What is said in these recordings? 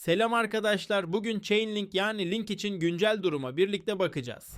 Selam arkadaşlar. Bugün Chainlink yani Link için güncel duruma birlikte bakacağız.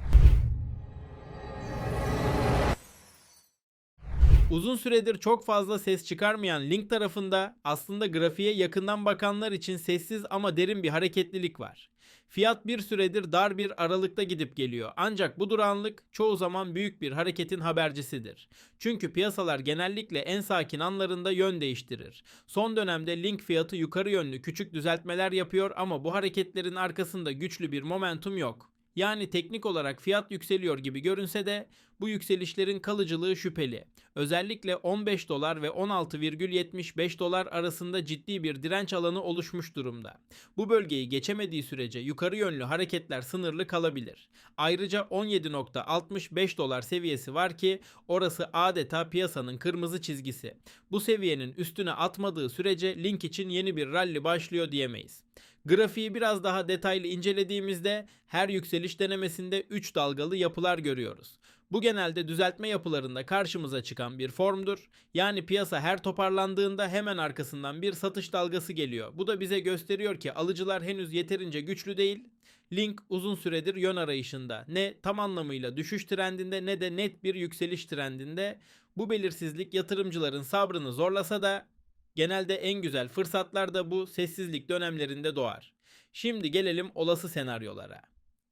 Uzun süredir çok fazla ses çıkarmayan Link tarafında aslında grafiğe yakından bakanlar için sessiz ama derin bir hareketlilik var. Fiyat bir süredir dar bir aralıkta gidip geliyor. Ancak bu duranlık çoğu zaman büyük bir hareketin habercisidir. Çünkü piyasalar genellikle en sakin anlarında yön değiştirir. Son dönemde Link fiyatı yukarı yönlü küçük düzeltmeler yapıyor ama bu hareketlerin arkasında güçlü bir momentum yok. Yani teknik olarak fiyat yükseliyor gibi görünse de bu yükselişlerin kalıcılığı şüpheli. Özellikle 15 dolar ve 16,75 dolar arasında ciddi bir direnç alanı oluşmuş durumda. Bu bölgeyi geçemediği sürece yukarı yönlü hareketler sınırlı kalabilir. Ayrıca 17.65 dolar seviyesi var ki orası adeta piyasanın kırmızı çizgisi. Bu seviyenin üstüne atmadığı sürece link için yeni bir rally başlıyor diyemeyiz. Grafiği biraz daha detaylı incelediğimizde her yükseliş denemesinde 3 dalgalı yapılar görüyoruz. Bu genelde düzeltme yapılarında karşımıza çıkan bir formdur. Yani piyasa her toparlandığında hemen arkasından bir satış dalgası geliyor. Bu da bize gösteriyor ki alıcılar henüz yeterince güçlü değil. Link uzun süredir yön arayışında. Ne tam anlamıyla düşüş trendinde ne de net bir yükseliş trendinde. Bu belirsizlik yatırımcıların sabrını zorlasa da Genelde en güzel fırsatlar da bu sessizlik dönemlerinde doğar. Şimdi gelelim olası senaryolara.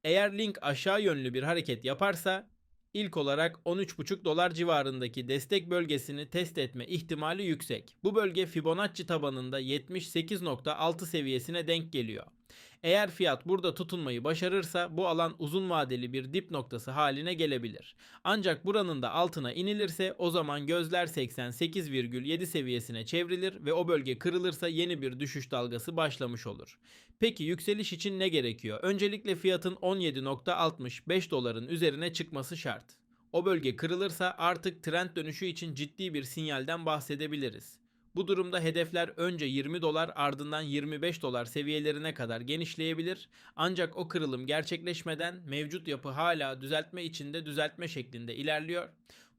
Eğer link aşağı yönlü bir hareket yaparsa ilk olarak 13,5 dolar civarındaki destek bölgesini test etme ihtimali yüksek. Bu bölge Fibonacci tabanında 78.6 seviyesine denk geliyor. Eğer fiyat burada tutunmayı başarırsa bu alan uzun vadeli bir dip noktası haline gelebilir. Ancak buranın da altına inilirse o zaman gözler 88,7 seviyesine çevrilir ve o bölge kırılırsa yeni bir düşüş dalgası başlamış olur. Peki yükseliş için ne gerekiyor? Öncelikle fiyatın 17.65 doların üzerine çıkması şart. O bölge kırılırsa artık trend dönüşü için ciddi bir sinyalden bahsedebiliriz. Bu durumda hedefler önce 20 dolar ardından 25 dolar seviyelerine kadar genişleyebilir. Ancak o kırılım gerçekleşmeden mevcut yapı hala düzeltme içinde düzeltme şeklinde ilerliyor.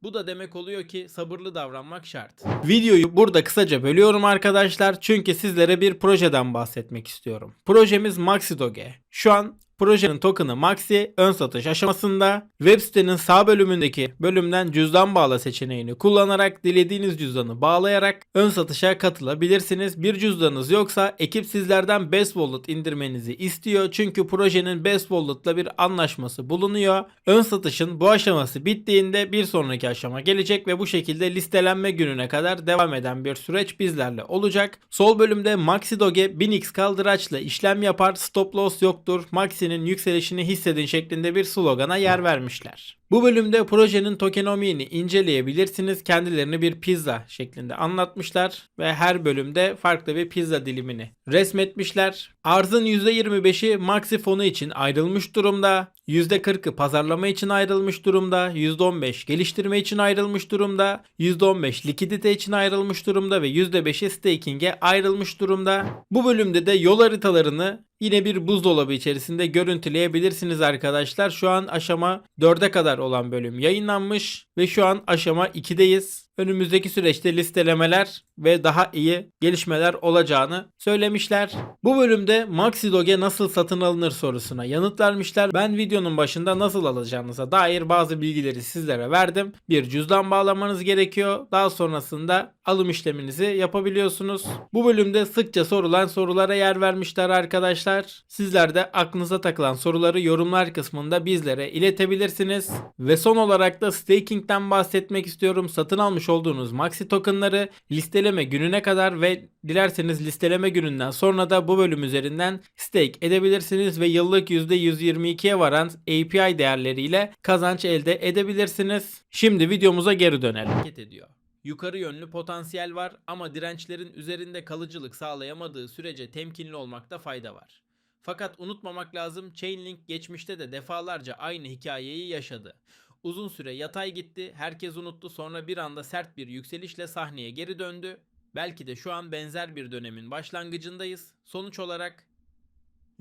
Bu da demek oluyor ki sabırlı davranmak şart. Videoyu burada kısaca bölüyorum arkadaşlar çünkü sizlere bir projeden bahsetmek istiyorum. Projemiz MaxiDoge. Şu an Projenin token'ı Maxi ön satış aşamasında web sitenin sağ bölümündeki bölümden cüzdan bağla seçeneğini kullanarak dilediğiniz cüzdanı bağlayarak ön satışa katılabilirsiniz. Bir cüzdanınız yoksa ekip sizlerden Best Wallet indirmenizi istiyor. Çünkü projenin Best Wallet'la bir anlaşması bulunuyor. Ön satışın bu aşaması bittiğinde bir sonraki aşama gelecek ve bu şekilde listelenme gününe kadar devam eden bir süreç bizlerle olacak. Sol bölümde Maxi Doge 1000x kaldıraçla işlem yapar. Stop loss yoktur. Maxi'nin yükselişini hissedin şeklinde bir slogana yer vermişler. Bu bölümde projenin tokenomiğini inceleyebilirsiniz. Kendilerini bir pizza şeklinde anlatmışlar ve her bölümde farklı bir pizza dilimini resmetmişler. Arzın %25'i Maxi fonu için ayrılmış durumda. %40'ı pazarlama için ayrılmış durumda. %15 geliştirme için ayrılmış durumda. %15 likidite için ayrılmış durumda ve %5'i staking'e ayrılmış durumda. Bu bölümde de yol haritalarını yine bir buzdolabı içerisinde görüntüleyebilirsiniz arkadaşlar. Şu an aşama 4'e kadar olan bölüm yayınlanmış ve şu an aşama 2'deyiz. Önümüzdeki süreçte listelemeler ve daha iyi gelişmeler olacağını söylemişler. Bu bölümde Maxi Doge nasıl satın alınır sorusuna yanıt vermişler. Ben videonun başında nasıl alacağınıza dair bazı bilgileri sizlere verdim. Bir cüzdan bağlamanız gerekiyor. Daha sonrasında alım işleminizi yapabiliyorsunuz. Bu bölümde sıkça sorulan sorulara yer vermişler arkadaşlar. Sizler de aklınıza takılan soruları yorumlar kısmında bizlere iletebilirsiniz. Ve son olarak da staking'den bahsetmek istiyorum. Satın almış olduğunuz Maxi tokenları listeleme gününe kadar ve dilerseniz listeleme gününden sonra da bu bölüm üzerinden stake edebilirsiniz ve yıllık %122'ye varan API değerleriyle kazanç elde edebilirsiniz. Şimdi videomuza geri dönelim. Ediyor. Yukarı yönlü potansiyel var ama dirençlerin üzerinde kalıcılık sağlayamadığı sürece temkinli olmakta fayda var. Fakat unutmamak lazım Chainlink geçmişte de defalarca aynı hikayeyi yaşadı. Uzun süre yatay gitti, herkes unuttu sonra bir anda sert bir yükselişle sahneye geri döndü. Belki de şu an benzer bir dönemin başlangıcındayız. Sonuç olarak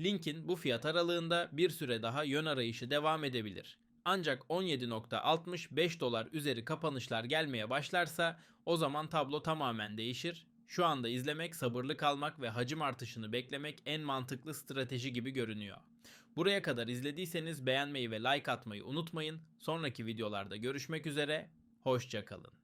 Link'in bu fiyat aralığında bir süre daha yön arayışı devam edebilir. Ancak 17.65 dolar üzeri kapanışlar gelmeye başlarsa o zaman tablo tamamen değişir. Şu anda izlemek, sabırlı kalmak ve hacim artışını beklemek en mantıklı strateji gibi görünüyor. Buraya kadar izlediyseniz beğenmeyi ve like atmayı unutmayın. Sonraki videolarda görüşmek üzere, hoşçakalın.